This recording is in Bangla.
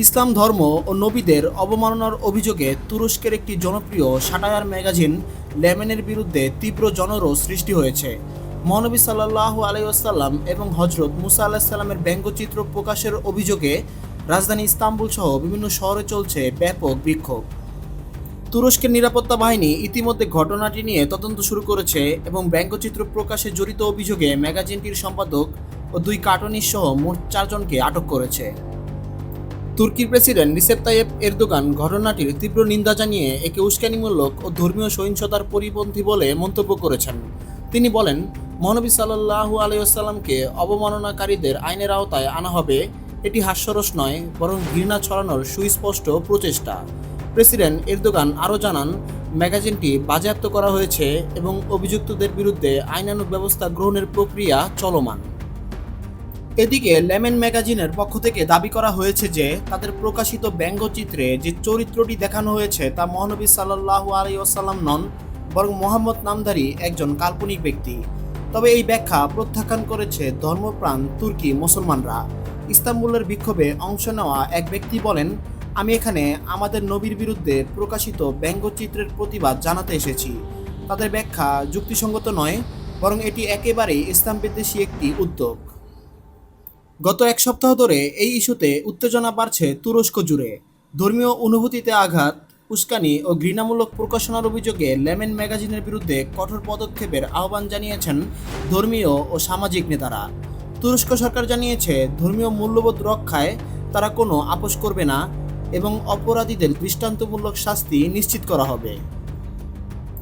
ইসলাম ধর্ম ও নবীদের অবমাননার অভিযোগে তুরস্কের একটি জনপ্রিয় সাটায়ার ম্যাগাজিন লেমেনের বিরুদ্ধে তীব্র জনরোষ সৃষ্টি হয়েছে। মহানবী সাল্লাহ আলাইসাল্লাম এবং হজরত মুসা আলাহিসাল্লামের ব্যঙ্গচিত্র প্রকাশের অভিযোগে রাজধানী ইস্তাম্বুল সহ বিভিন্ন শহরে চলছে ব্যাপক বিক্ষোভ। তুরস্কের নিরাপত্তা বাহিনী ইতিমধ্যে ঘটনাটি নিয়ে তদন্ত শুরু করেছে এবং ব্যঙ্গচিত্র প্রকাশে জড়িত অভিযোগে ম্যাগাজিনটির সম্পাদক ও দুই কার্টুনিস্ট সহ মোট চারজনকে আটক করেছে। তুর্কির প্রেসিডেন্ট রিসেপ তাইয়েব এরদোগান ঘটনাটির তীব্র নিন্দা জানিয়ে একে উস্কানিমূলক ও ধর্মীয় সহিংসতার পরিপন্থী বলে মন্তব্য করেছেন। তিনি বলেন, মহানবী সাল্লাহু আলাইসাল্লামকে অবমাননাকারীদের আইনের আওতায় আনা হবে, এটি হাস্যরস নয়, বরং ঘৃণা ছড়ানোর সুস্পষ্ট প্রচেষ্টা। প্রেসিডেন্ট এরদোগান আরও জানান, ম্যাগাজিনটি বাজেয়াপ্ত করা হয়েছে এবং অভিযুক্তদের বিরুদ্ধে আইনানুগ ব্যবস্থা গ্রহণের প্রক্রিয়া চলমান। এদিকে লেমন ম্যাগাজিনের পক্ষ থেকে দাবি করা হয়েছে যে তাদের প্রকাশিত ব্যঙ্গচিত্রে যে চরিত্রটি দেখানো হয়েছে তা মহানবী সাল্লাহ আলাইসাল্লাম নন, বরং মোহাম্মদ নামধারী একজন কাল্পনিক ব্যক্তি। তবে এই ব্যাখ্যা প্রত্যাখ্যান করেছে ধর্মপ্রাণ তুর্কি মুসলমানরা। ইস্তাম্বুলের বিক্ষোভে অংশ নেওয়া এক ব্যক্তি বলেন, আমি এখানে আমাদের নবীর বিরুদ্ধে প্রকাশিত ব্যঙ্গচিত্রের প্রতিবাদ জানাতে এসেছি। তাদের ব্যাখ্যা যুক্তিসঙ্গত নয়, বরং এটি একেবারেই ইসলাম বিদ্বেষী একটি উদ্যোগ। গত এক সপ্তাহ ধরে এই ইস্যুতে উত্তেজনা বাড়ছে তুরস্ক জুড়ে। ধর্মীয় অনুভূতিতে আঘাত, উস্কানি ও ঘৃণামূলক প্রকাশনার অভিযোগে লেমেন ম্যাগাজিনের বিরুদ্ধে কঠোর পদক্ষেপের আহ্বান জানিয়েছেন ধর্মীয় ও সামাজিক নেতারা। তুরস্ক সরকার জানিয়েছে, ধর্মীয় মূল্যবোধ রক্ষায় তারা কোনো আপোষ করবে না এবং অপরাধীদের দৃষ্টান্তমূলক শাস্তি নিশ্চিত করা হবে।